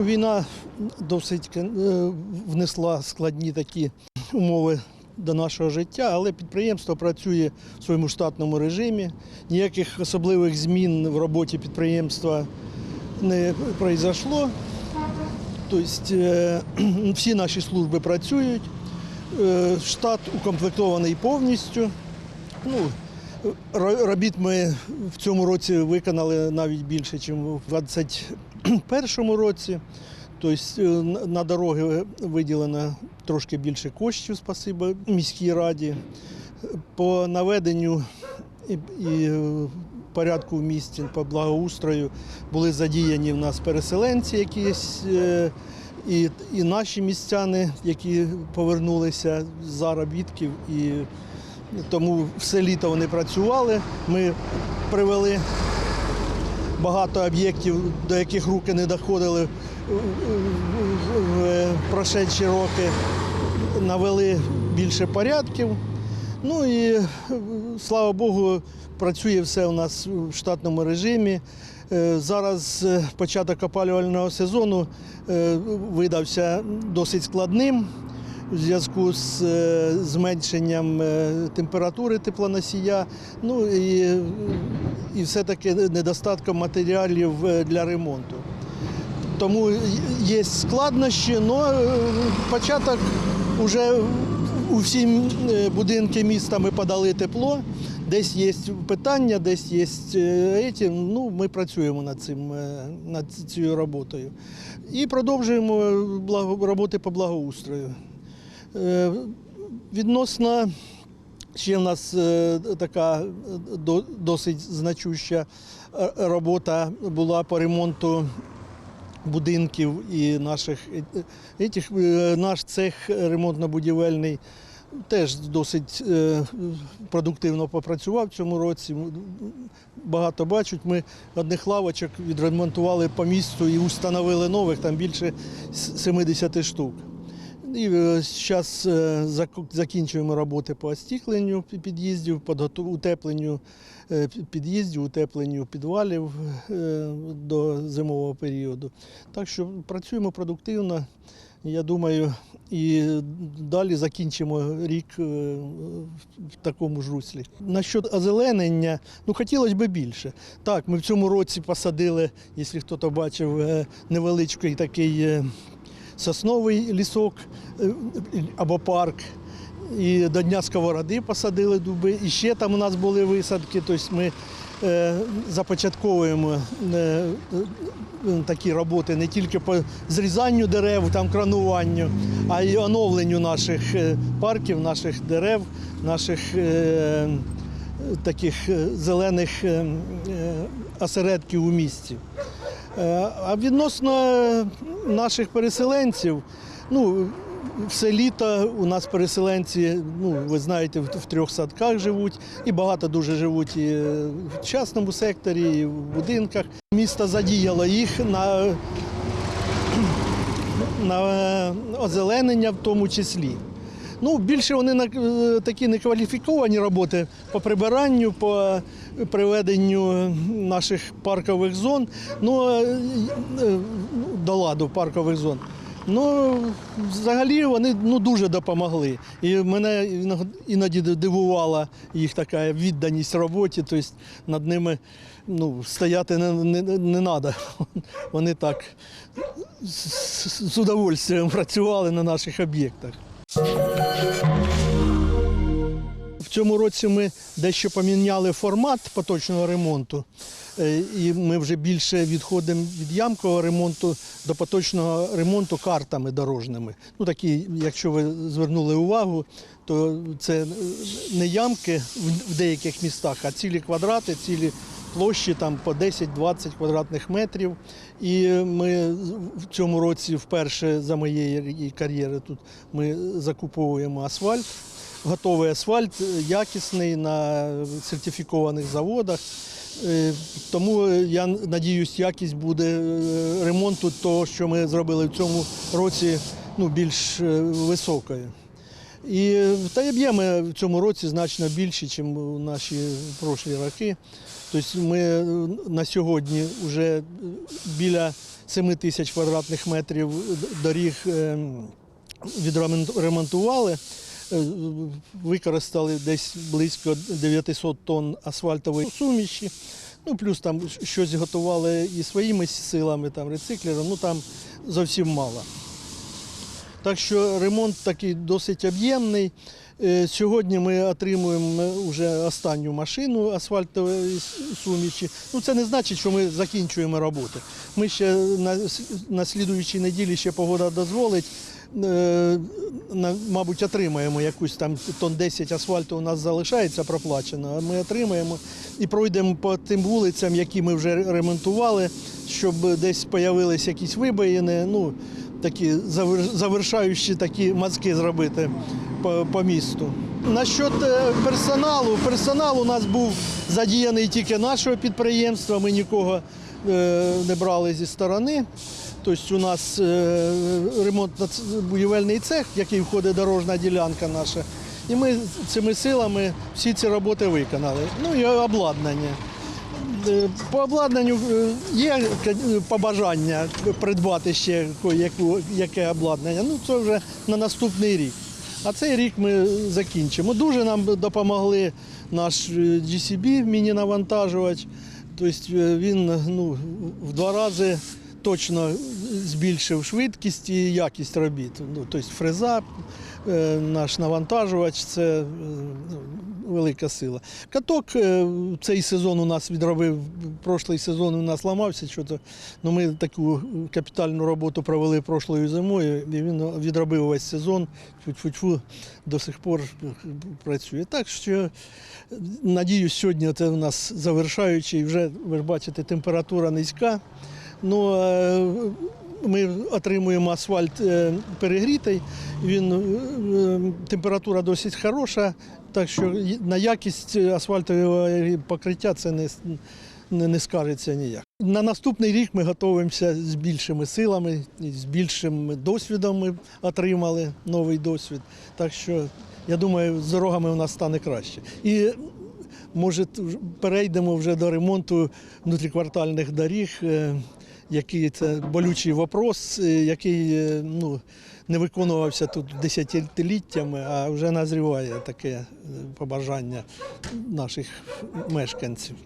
Війна досить е, внесла складні такі умови до нашого життя, але підприємство працює в своєму штатному режимі. Ніяких особливих змін в роботі підприємства не пройшло. Тобто е, всі наші служби працюють, е, штат укомплектований повністю. Ну, робіт ми в цьому році виконали навіть більше, ніж у 2021 році. Тобто е, на- дороги виділено трошки більше коштів, спасибо міській раді. По наведенню і, і е, порядку в місті по благоустрою були задіяні в нас переселенці якісь. е, І, і наші містяни, які повернулися з заробітків, і тому все літо вони працювали. Ми привели багато об'єктів, до яких руки не доходили в прошедші роки. Навели більше порядків. Ну і слава Богу, працює все у нас в штатному режимі. Е, Зараз е, початок опалювального сезону е, видався досить складним в зв'язку з е, зменшенням е, температури теплоносія, ну і, і все-таки недостатком матеріалів е, для ремонту. Тому є складнощі, але початок вже у всі будинки міста ми подали тепло. Десь є питання, десь є еті. Ну, ми працюємо над цим над цією роботою. І продовжуємо роботи по благоустрою. Е, Відносно ще в нас е, така е, досить значуща робота була по ремонту будинків і наших етих, наш цех ремонтно-будівельний теж досить продуктивно попрацював в цьому році. Багато бачать. Ми одних лавочок відремонтували по місту і установили нових, там більше 70 штук. І зараз закінчуємо роботи по остікленню пі- під'їздів, утепленню пі- під'їздів, утепленню підвалів до зимового періоду. Так що працюємо продуктивно. Я думаю, і далі закінчимо рік в такому ж руслі. Насчет озеленення, ну хотілося б більше. Так, ми в цьому році посадили, якщо хтось бачив, невеличкий такий сосновий лісок е, або парк. І до Дня Сковороди посадили дуби. І ще там у нас були висадки. Тобто ми е, започатковуємо е, такі роботи не тільки по зрізанню дерев, там крануванню, а й оновленню наших парків, наших дерев, наших таких зелених осередків у місті. Е, А відносно наших переселенців, ну, все літо у нас переселенці, ну, ви знаєте, в, трьох садках живуть, і багато дуже живуть і в частному секторі, і в будинках. Місто задіяло їх на, на озеленення в тому числі. Ну, більше вони на е, такі некваліфіковані роботи по прибиранню, по приведенню наших паркових зон, ну, е, е, до ладу паркових зон. Ну, взагалі вони ну, дуже допомогли. І мене іноді дивувала їх така відданість роботі, тобто над ними ну, стояти не, не, не треба. Вони так з, з удовольствием працювали на наших об'єктах. В цьому році ми дещо поміняли формат поточного ремонту, Е, і ми вже більше відходимо від ямкового ремонту до поточного ремонту картами дорожніми. Ну такі, якщо ви звернули увагу, то це не ямки в деяких містах, а цілі квадрати, цілі площі там по 10-20 квадратних метрів. І ми в цьому році вперше за моєї кар'єри тут ми закуповуємо асфальт. Готовий асфальт, е, якісний на сертифікованих заводах. Е, Тому я надіюсь, якість буде е, ремонту того, що ми зробили в цьому році, ну, більш високою. І та й об'єми в цьому році значно більші, ніж у наші прошлі роки. Тобто ми е, на сьогодні вже біля 7 тисяч квадратних метрів доріг е, відремонтували. Е, Використали десь близько 900 тонн асфальтової суміші. Ну, плюс там щось готували і своїми силами, там рециклером, ну там зовсім мало. Так що ремонт такий досить об'ємний. Е, Сьогодні ми отримуємо вже останню машину асфальтової суміші. Ну, це не значить, що ми закінчуємо роботи. Ми ще на, на слідуючій неділі ще погода дозволить. е, Мабуть, отримаємо якусь там тонн 10 асфальту у нас залишається проплачено, а ми отримаємо і пройдемо по тим вулицям, які ми вже ремонтували, щоб десь з'явилися якісь вибоїни. Ну, такі завершаючі такі мазки зробити по, по місту. Насчет е, персоналу, персонал у нас був задіяний тільки нашого підприємства, ми нікого е, не брали зі сторони. Тобто у нас е, ремонтно-будівельний цех, в який входить дорожна ділянка наша. І ми цими силами всі ці роботи виконали. Ну і обладнання. Е, По обладнанню е, є е, побажання придбати ще яке обладнання. Ну це вже на наступний рік. А цей рік ми закінчимо. Дуже нам допомогли наш GCB міні-навантажувач. Тобто він ну, в два рази точно збільшив швидкість і якість робіт. Ну, тобто фреза, наш навантажувач це ну, велика сила. Каток е, цей сезон у нас відробив, прошлий сезон у нас ламався. Що-то, ну, ми таку капітальну роботу провели прошлою зимою, і він відробив весь сезон. Фу-фу-фу, до сих пор працює. Так що надіюсь, сьогодні це у нас завершаючий. Вже ви ж бачите, температура низька. Ну, е, ми отримуємо асфальт е, перегрітий, він, е, температура досить хороша, так що на якість асфальтового покриття це не, не, скажеться ніяк. На наступний рік ми готуємося з більшими силами, з більшим досвідом ми отримали новий досвід. Так що я думаю, з дорогами у нас стане краще. І може перейдемо вже до ремонту внутріквартальних доріг, е, який це болючий вопрос, е, який е, ну, не виконувався тут десятиліттями, а вже назріває таке е, побажання наших мешканців.